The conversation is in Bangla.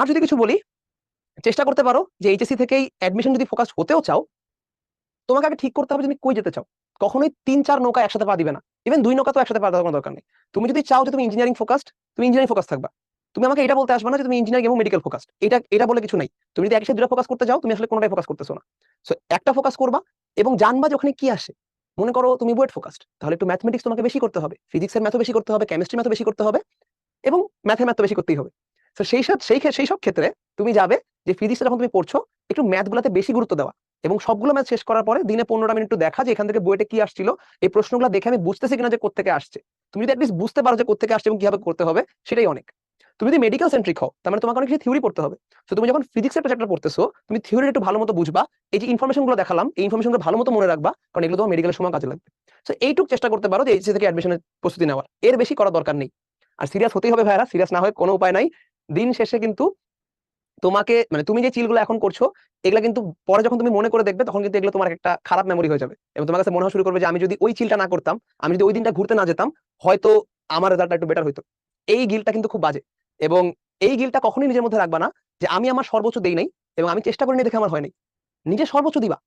আর যদি কিছু বলি, চেষ্টা করতে পারো যে এইচএসসি থেকেই অ্যাডমিশন যদি ফোকাস হতেও চাও, তোমাকে আগে ঠিক করতে হবে তুমি কই যেতে চাও। কখনোই তিন চার নৌকা একসাথে পা দিবে না। ইভেন দুই নৌকা তো একসাথে পা দেওয়ার কোনো দরকার নেই। তুমি যদি চাও যে তুমি ইঞ্জিনিয়ারিং ফোকাসড তুমি ইঞ্জিনিয়ারিং ফোকাস থাকবা। তুমি আমাকে এটা বলতে আসবে না যে তুমি ইঞ্জিনিয়ারিং এবং মেডিকেল ফোকাসড এটা এটা বলে কিছু নাই। তুমি যদি একসাথে দুটো ফোকাস করতে যাও, তুমি আসলে কোনোটাই ফোকাস করতেছো না। সো একটা ফোকাস করবা এবং জানবা যে ওখানে কি আসে। মনে করো তুমি বুয়েট ফোকাসড তাহলে একটু ম্যাথমেটিক্স তোমাকে বেশি করতে হবে। ফিজিক্সের ম্যাথও বেশি করতে হবে কেমিস্ট্রি ম্যাথও বেশি করতে হবে এবং ম্যাথের ম্যাথ বেশি করতেই হবে। তো সেই সেই সেই সব ক্ষেত্রে তুমি যাবে যে ফিজিক্সে যখন তুমি পড়ছো, একটু ম্যাথগুলোতে বেশি গুরুত্ব দেওয়া। এবং সবগুলো ম্যাথ শেষ করার পরে দিনে পনেরোটা মিনিট একটু দেখা যে এখান থেকে বইটা কি আসছিল, এই প্রশ্নগুলো দেখে আমি বুঝতেছি কিনা যে কোথেকে আসছে। তুমি যদি অ্যাটলিস্ট বুঝতে পারো যে কোথেকে আসছে এবং কীভাবে করতে হবে, সেটাই অনেক। তুমি যদি মেডিকেল সেন্ট্রিক হও, তার মানে তোমাকে অনেক কিছু থিওরি পড়তে হবে। তো তুমি যখন ফিজিক্স একটা চ্যাপ্টার পড়তেছো, তুমি থিওরি একটু ভালো মতো বুঝবা। এই যে ইনফরমেশনগুলো দেখালাম, এই ইনফরমেশন ভালো মতো মনে রাখবা, কারণ এগুলো তোমার মেডিকেলের সময় কাজে লাগবে। তো এইটুক চেষ্টা করতে পারো যে এইচএসসি থেকে অ্যাডমিশনের প্রস্তুতি নেওয়ার। এর বেশি করা দরকার নেই। আর সিরিয়াস হতেই হবে ভাইরা সিরিয়াস না হয়ে কোনো উপায় নাই। দিন শেষে কিন্তু তোমাকে মানে তুমি যে চিলগুলো এখন করছ, এগুলা কিন্তু পরে যখন তুমি মনে করে দেখবে, তখন কিন্তু এগুলো তোমার একটা খারাপ মেমোরি হয়ে যাবে। এবং তোমার কাছে মনে হওয়া শুরু করবে যে, আমি যদি ওই চিলটা না করতাম, আমি যদি ওই দিনটা ঘুরতে না যেতাম, হয়তো আমার রেজাল্টটা একটু বেটার হতো এই গিলটা কিন্তু খুব বাজে। এবং এই গিলটা কখনোই নিজের মধ্যে রাখবা না যে, আমি আমার সর্বোচ্চ দেই নাই, এবং আমি চেষ্টা করিনি দেখে আমার হয় নাই। নিজের সর্বোচ্চ দিবা।